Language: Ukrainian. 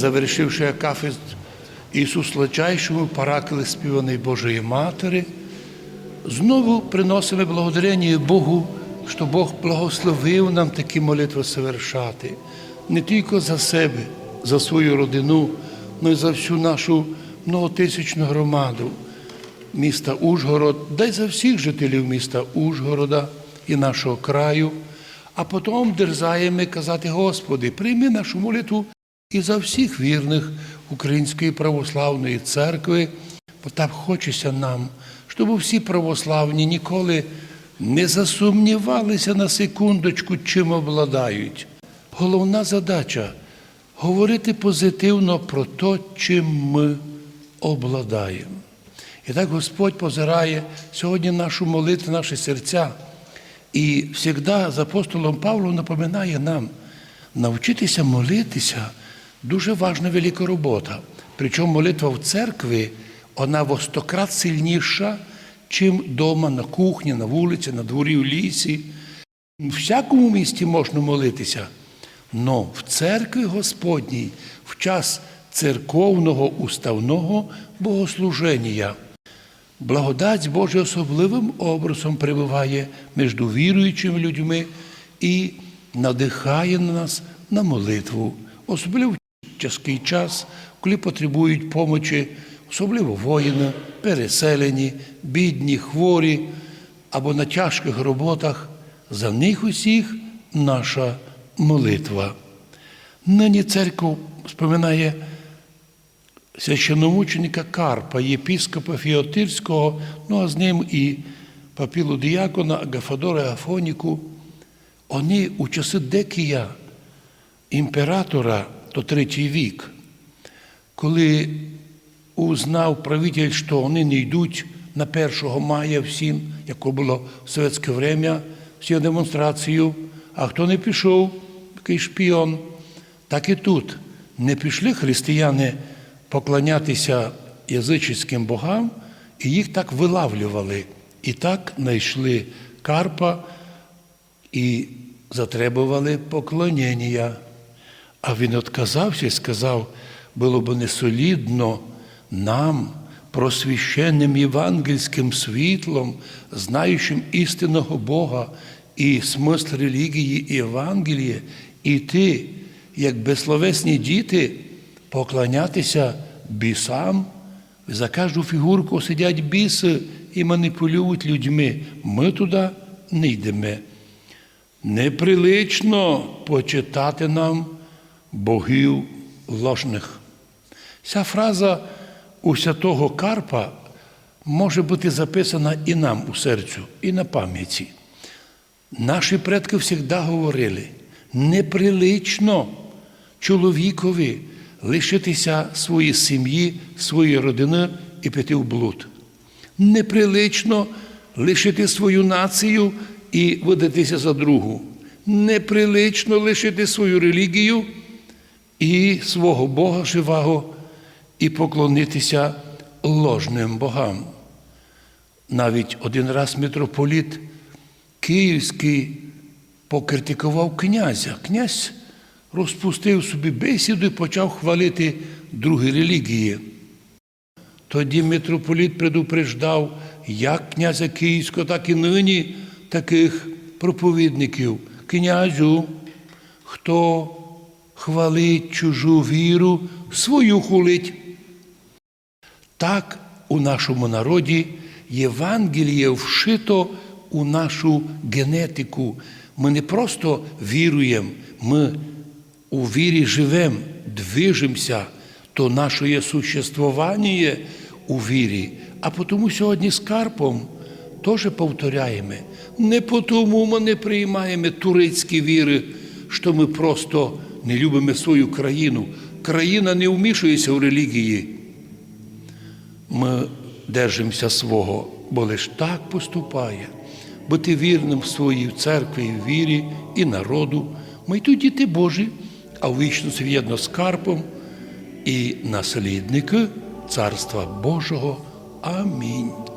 завершивши акафист Ісус Лачайшому, паракле співаний Божої Матері, знову приносимо благодарення Богу, що Бог благословив нам такі молитви совершати, не тільки за себе, за свою родину, але й за всю нашу многотисячну громаду міста Ужгород, да й за всіх жителів міста Ужгорода і нашого краю. А потім дерзаємо казати, Господи, прийми нашу молитву і за всіх вірних Української православної церкви, бо так хочеться нам, щоб всі православні ніколи не засумнівалися на секундочку, чим обладають. Головна задача говорити позитивно про те, чим ми обладаємо. І так Господь позирає сьогодні нашу молитву, наші серця. І завжди з апостолом Павлом напоминає нам, навчитися молитися дуже важна велика робота. Причому молитва в церкві, вона во стократ сильніша, чим вдома, на кухні, на вулиці, на дворі, в лісі. В всякому місті можна молитися. Но в церкві Господній в час церковного уставного богослуження благодать Божа особливим образом перебуває між віруючими людьми і надихає нас на молитву, особливо тяжкий час, коли потребують помочі, особливо воїни, переселені, бідні, хворі або на тяжких роботах. За них усіх наша молитва. Нині церква споминає священномученика Карпа, єпіскопа Фіотирського, ну а з ним і папілу діякона Агафадора Афоніку. Вони у часи Декія, імператора, то третій вік, коли узнав правитель, що вони не йдуть на 1 мая всім, як було в совєтське время, всі демонстрацію, а хто не пішов, такий шпіон, так і тут не пішли християни поклонятися язичницьким богам, і їх так вилавлювали. І так знайшли Карпа і затребували поклонення. А він відказався і сказав, було б несолідно нам, просвященним євангельським світлом, знаючим істинного Бога і смисл релігії і Євангелія, іти, як безсловесні діти, поклонятися бісам. За кожну фігурку сидять біси і маніпулюють людьми. Ми туди не йдемо. Неприлично почитати нам богів ложних. Ця фраза у святого Карпа може бути записана і нам у серцю, і на пам'яті. Наші предки завжди говорили, неприлично чоловікові лишитися своєї сім'ї, своєї родини і піти в блуд. Неприлично лишити свою націю і видатися за другу. Неприлично лишити свою релігію і свого Бога живого і поклонитися ложним богам. Навіть один раз митрополіт Київський покритикував князя. Князь розпустив собі бесіду і почав хвалити другі релігії. Тоді митрополіт предупреждав як князя Київського, так і нині таких проповідників. Князю, хто хвалить чужу віру, свою хулить. Так у нашому народі Євангеліє вшито у нашу генетику. Ми не просто віруємо, ми у вірі живемо, движемося, то наше существування у вірі. А тому сьогодні з Карпом теж повторяємо. Не тому ми не приймаємо турецькі віри, що ми просто не любимо свою країну. Країна не вмішується в релігії. Ми держимося свого, бо лиш так поступає. Бути вірним в своїй церкві, і вірі і народу. Ми тут діти Божі, а в вічності в'єдно з Карпом і наслідники Царства Божого. Амінь.